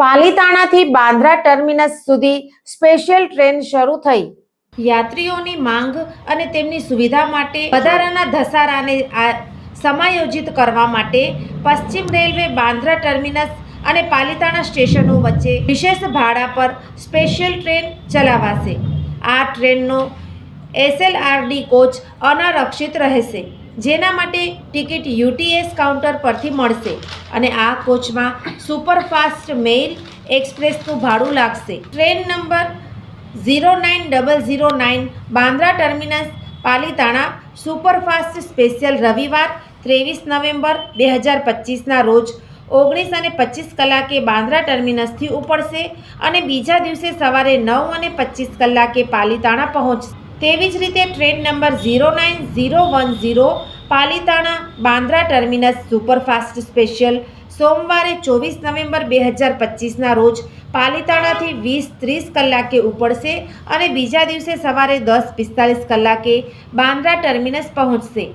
પાલીતાણાથી Bandra terminus સુધી special train શરૂ થઈ. યાત્રીઓની માંગ અને તેમની સુવિધા માટે વધારાના ધસારાને સમાયોજિત કરવા માટે પશ્ચિમ રેલવે બાંદ્રા ટર્મિનસ અને પાલિતાણા સ્ટેશનો વચ્ચે વિશેષ ભાડા પર સ્પેશિયલ ટ્રેન ચલાવાશે. આ ટ્રેનનો એસએલઆરડી કોચ અનારક્ષિત રહેશે, જેના માટે ટિકિટ યુટીએસ કાઉન્ટર પરથી મળશે અને આ કોચમાં સુપરફાસ્ટ મેઇલ એક્સપ્રેસનું ભાડું લાગશે. Train number zero nine double zero nine Bandra terminus Palitana superfast special રવિવાર ત્રેવીસ નવેમ્બર બે હજાર પચીસના રોજ ઓગણીસ અને પચીસ કલાકે બાંદ્રા ટર્મિનસથી ઉપડશે અને બીજા દિવસે સવારે નવ અને પચીસ કલાકે પાલીતાણા પહોંચશે. તેવી જ રીતે train number zero nine zero one zero, Palitana Bandra terminus superfast special, સોમવારે ચોવીસ નવેમ્બર બે હજાર પચીસના રોજ પાલીતાણાથી વીસ ત્રીસ કલાકે ઉપડશે અને બીજા દિવસે સવારે દસ પિસ્તાલીસ કલાકે બાંદ્રા ટર્મિનસ પહોંચશે.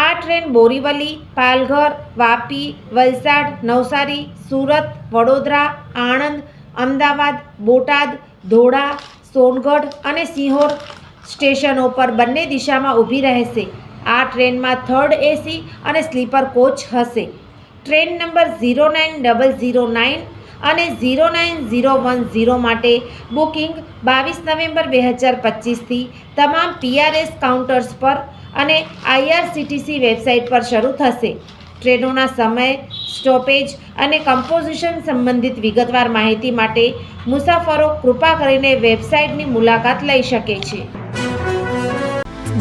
આ ટ્રેન બોરીવલી, પાલઘર, વાપી, વલસાડ, નવસારી, સુરત, વડોદરા, આણંદ, અમદાવાદ, બોટાદ, ધોળા, સોનગઢ અને સિંહોર સ્ટેશનો પર બંને દિશામાં ઊભી રહેશે. આ ટ્રેનમાં થર્ડ એસી અને સ્લીપર કોચ હશે. Train number zero nine double zero nine અને zero nine zero one zero માટે બુકિંગ બાવીસ નવેમ્બર બે હજાર પચીસથી તમામ પીઆરએસ કાઉન્ટર્સ પર અને આઈઆરસીટીસી વેબસાઇટ પર શરૂ થશે. ટ્રેનોના સમય, સ્ટોપેજ અને કમ્પોઝિશન સંબંધિત વિગતવાર માહિતી માટે મુસાફરો કૃપા કરીને વેબસાઇટની મુલાકાત લઈ શકે છે.